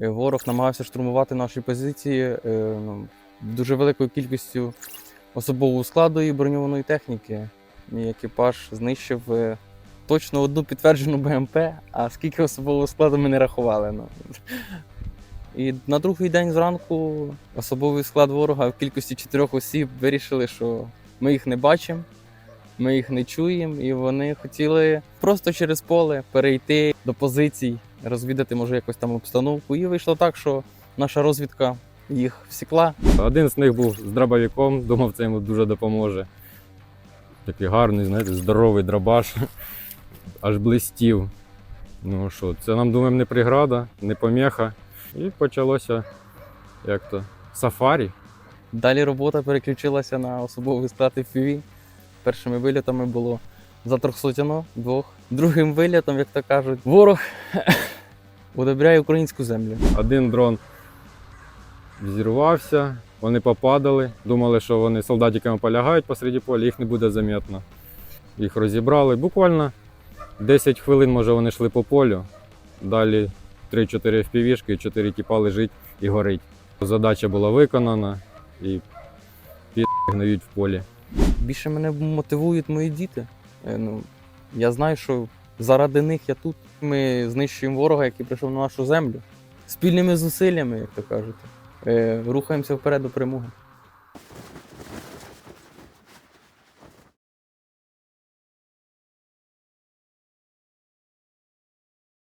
Е, Ворог намагався штурмувати наші позиції е, дуже великою кількістю особового складу і броньованої техніки. Мій екіпаж знищив е, точно одну підтверджену БМП, а скільки особового складу ми не рахували. Ну. І на другий день зранку особовий склад ворога в кількості чотирьох осіб вирішили, що ми їх не бачимо, ми їх не чуємо, і вони хотіли просто через поле перейти до позицій, розвідати, може, якось там обстановку. І вийшло так, що наша розвідка їх всікла. Один з них був з дробовиком, думав, це йому дуже допоможе. Такий гарний, знаєте, здоровий дробаш, аж блистів. Ну що, це нам думаємо не преграда, не поміха. І почалося як то сафарі. Далі робота переключилася на особовий склад FPV. Першими вильотами було за трьохсотяно двох. Другим вилітом, як то кажуть, ворог удобряє українську землю. Один дрон взірвався, вони попадали, думали, що вони солдатиками полягають посереді поля, їх не буде замітно. Їх розібрали. Буквально 10 хвилин, може, вони йшли по полю. Далі 3-4 FPV-шки, 4 тіпа лежить і горить. Задача була виконана і під гниють в полі. Більше мене мотивують мої діти. Е, Ну, я знаю, що заради них я тут. Ми знищуємо ворога, який прийшов на нашу землю. Спільними зусиллями, як то кажуть. Е, Рухаємося вперед до перемоги.